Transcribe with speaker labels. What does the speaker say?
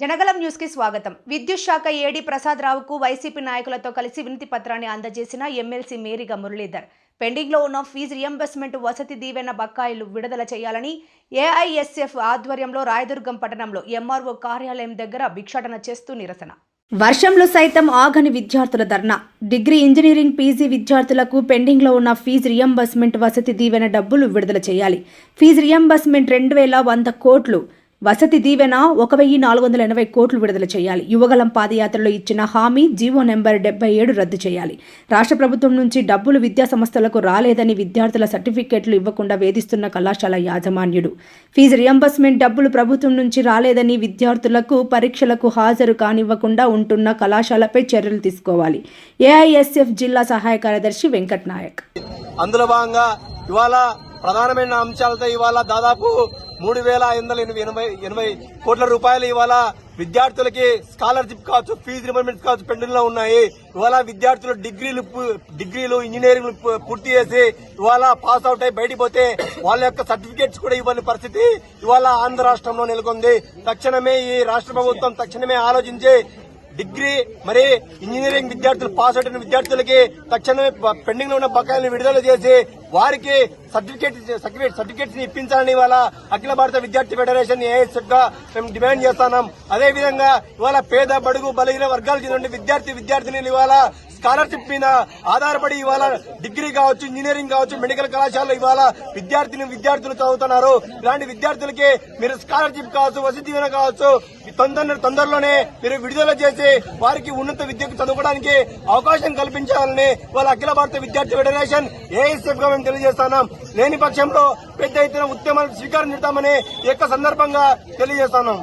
Speaker 1: జనగలం న్యూస్కి స్వాగతం. విద్యుత్ శాఖ ఏడి ప్రసాద్ రావుకు వైసీపీ నాయకులతో కలిసి వినతి పత్రాన్ని అందజేసిన ఎమ్మెల్సీ మేరిగా మురళీధర్. పెండింగ్లో ఉన్న ఫీజు రియంబర్స్మెంట్ వసతి దీవెన బకాయిలు విడుదల చేయాలని ఏఐఎస్ఎఫ్ ఆధ్వర్యంలో రాయదుర్గం పట్టణంలో ఎంఆర్ఓ కార్యాలయం దగ్గర భిక్షాటన చేస్తూ నిరసన. వర్షంలో సైతం ఆగని విద్యార్థుల ధర్నా. డిగ్రీ ఇంజనీరింగ్ పీజీ విద్యార్థులకు పెండింగ్లో ఉన్న ఫీజు రియంబర్స్మెంట్ వసతి దీవెన డబ్బులు విడుదల చేయాలి. ఫీజు రియంబర్స్మెంట్ రెండు వేల వంద కోట్లు. వసతి దీవెన ఒక వెయ్యి నాలుగు వందల ఎనభై కోట్లు విడుదల చేయాలి. యువగలం పాదయాత్రలో ఇచ్చిన హామీ జీవో నెంబర్ డెబ్బై ఏడు రద్దు చేయాలి. రాష్ట్ర ప్రభుత్వం నుంచి డబ్బులు విద్యా సంస్థలకు రాలేదని విద్యార్థుల సర్టిఫికేట్లు ఇవ్వకుండా వేధిస్తున్న కళాశాల యాజమాన్యుడు. ఫీజు రియంబర్స్మెంట్ డబ్బులు ప్రభుత్వం నుంచి రాలేదని విద్యార్థులకు పరీక్షలకు హాజరు కానివ్వకుండా ఉంటున్న కళాశాలపై చర్యలు తీసుకోవాలి. ఏఐఎస్ఎఫ్ జిల్లా సహాయ కార్యదర్శి వెంకట్ నాయక్
Speaker 2: అందులో భాగంగా ఇవాళ ప్రధానమైన అంశాలతో ఇవాళ దాదాపు మూడు వేల ఐదు వందల ఎనభై ఎనభై ఎనభై కోట్ల రూపాయలు ఇవాళ విద్యార్థులకి స్కాలర్షిప్ కావచ్చు ఫీజు రిమెంబర్మెంట్ కావచ్చు పెండింగ్లో ఉన్నాయి. ఇవాళ విద్యార్థులు డిగ్రీలు డిగ్రీలు ఇంజనీరింగ్ పూర్తి చేసి ఇవాళ పాస్ అవుట్ అయి బయటికి పోతే వాళ్ళ యొక్క సర్టిఫికేట్స్ కూడా ఇవ్వని పరిస్థితి ఇవాళ ఆంధ్ర రాష్ట్రంలో నెలకొంది. తక్షణమే ఈ రాష్ట్ర ప్రభుత్వం తక్షణమే ఆలోచించి డిగ్రీ మరి ఇంజనీరింగ్ విద్యార్థులు పాస్ అవుతున్న విద్యార్థులకి తక్షణమే పెండింగ్లో ఉన్న బకాయిలను విడుదల చేసి వారికి సర్టిఫికేట్ సర్టిఫికేట్ సర్టిఫికేట్స్ ఇప్పించాలని ఇవాళ అఖిల భారత విద్యార్థి ఫెడరేషన్ ఏఎస్ఎఫ్గా మేము డిమాండ్ చేస్తున్నాం. అదే విధంగా ఇవాళ పేద బడుగు బలహీన వర్గాలు చెందిన విద్యార్థి విద్యార్థిని ఇవాళ స్కాలర్షిప్ మీద ఆధారపడి ఇవాళ డిగ్రీ కావచ్చు ఇంజనీరింగ్ కావచ్చు మెడికల్ కళాశాలలో ఇవాళ విద్యార్థిని విద్యార్థులు చదువుతున్నారు. ఇలాంటి విద్యార్థులకి మీరు స్కాలర్షిప్ కావచ్చు వసతి కావచ్చు తొందర తొందరలోనే మీరు విడుదల చేసి వారికి ఉన్నత విద్యకు చదువుకోవడానికి అవకాశం కల్పించాలని వాళ్ళ అఖిల భారత విద్యార్థి ఫెడరేషన్ ఏఎస్ఎఫ్గా మేము తెలియజేస్తున్నాం లేని పక్షంలో పెద్ద ఎత్తున ఉద్యమాలకు స్వీకారం చేస్తామని ఈ యొక్క సందర్భంగా తెలియజేస్తున్నాం